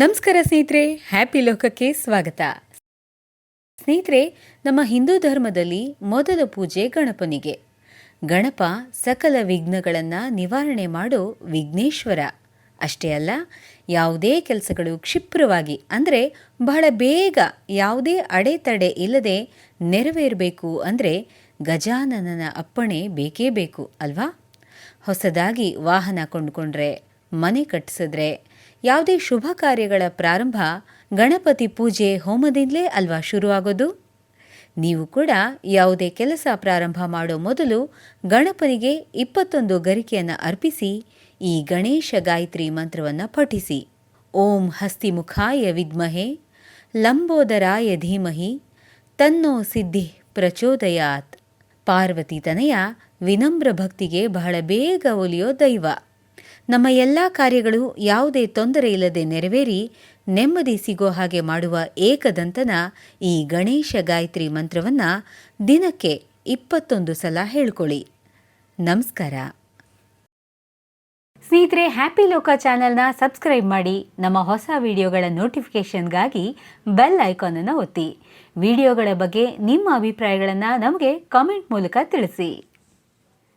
ನಮಸ್ಕಾರ ಸ್ನೇಹಿತರೆ ಹ್ಯಾಪಿ ಲೋಕಕ್ಕೆ ಸ್ವಾಗತ. ಸ್ನೇಹಿತರೆ, ನಮ್ಮ ಹಿಂದೂ ಧರ್ಮದಲ್ಲಿ ಮೊದಲ ಪೂಜೆ ಗಣಪನಿಗೆ. ಗಣಪ ಸಕಲ ವಿಘ್ನಗಳನ್ನು ನಿವಾರಣೆ ಮಾಡೋ ವಿಘ್ನೇಶ್ವರ. ಅಷ್ಟೇ ಅಲ್ಲ, ಯಾವುದೇ ಕೆಲಸಗಳು ಕ್ಷಿಪ್ರವಾಗಿ, ಅಂದರೆ ಬಹಳ ಬೇಗ ಯಾವುದೇ ಅಡೆತಡೆ ಇಲ್ಲದೆ ನೆರವೇರಬೇಕು ಅಂದರೆ ಗಜಾನನನ ಅಪ್ಪಣೆ ಬೇಕೇ ಬೇಕು, ಅಲ್ವಾ? ಹೊಸದಾಗಿ ವಾಹನ ಕೊಂಡುಕೊಂಡ್ರೆ, ಮನೆ ಕಟ್ಟಿಸಿದ್ರೆ ಯಾವುದೇ ಶುಭ ಕಾರ್ಯಗಳ ಪ್ರಾರಂಭ ಗಣಪತಿ ಪೂಜೆ ಹೋಮದಿಂದಲೇ ಅಲ್ವಾ ಶುರುವಾಗೋದು? ನೀವು ಕೂಡ ಯಾವುದೇ ಕೆಲಸ ಪ್ರಾರಂಭ ಮಾಡೋ ಮೊದಲು ಗಣಪನಿಗೆ ಇಪ್ಪತ್ತೊಂದು ಗರಿಕೆಯನ್ನು ಅರ್ಪಿಸಿ, ಈ ಗಣೇಶ ಗಾಯತ್ರಿ ಮಂತ್ರವನ್ನು ಪಠಿಸಿ. ಓಂ ಹಸ್ತಿಮುಖಾಯ ವಿದ್ಮಹೆ, ಲಂಬೋದರಾಯ ಧೀಮಹಿ, ತನ್ನೋ ಸಿದ್ಧಿ ಪ್ರಚೋದಯಾತ್. ಪಾರ್ವತಿ ತನಯ ವಿನಮ್ರ ಭಕ್ತಿಗೆ ಬಹಳ ಬೇಗ ಒಲಿಯೋ ದೈವ. ನಮ್ಮ ಎಲ್ಲ ಕಾರ್ಯಗಳು ಯಾವುದೇ ತೊಂದರೆ ಇಲ್ಲದೆ ನೆರವೇರಿ, ನೆಮ್ಮದಿ ಸಿಗೋ ಹಾಗೆ ಮಾಡುವ ಏಕದಂತನ ಈ ಗಣೇಶ ಗಾಯತ್ರಿ ಮಂತ್ರವನ್ನು ದಿನಕ್ಕೆ ಇಪ್ಪತ್ತೊಂದು ಸಲ ಹೇಳ್ಕೊಳ್ಳಿ. ನಮಸ್ಕಾರ. ಸ್ನೇಹಿತರೆ, ಹ್ಯಾಪಿ ಲೋಕ ಚಾನೆಲ್ನ ಸಬ್ಸ್ಕ್ರೈಬ್ ಮಾಡಿ, ನಮ್ಮ ಹೊಸ ವಿಡಿಯೋಗಳ ನೋಟಿಫಿಕೇಷನ್ಗಾಗಿ ಬೆಲ್ ಐಕಾನನ್ನು ಒತ್ತಿ. ವಿಡಿಯೋಗಳ ಬಗ್ಗೆ ನಿಮ್ಮ ಅಭಿಪ್ರಾಯಗಳನ್ನು ನಮಗೆ ಕಾಮೆಂಟ್ ಮೂಲಕ ತಿಳಿಸಿ.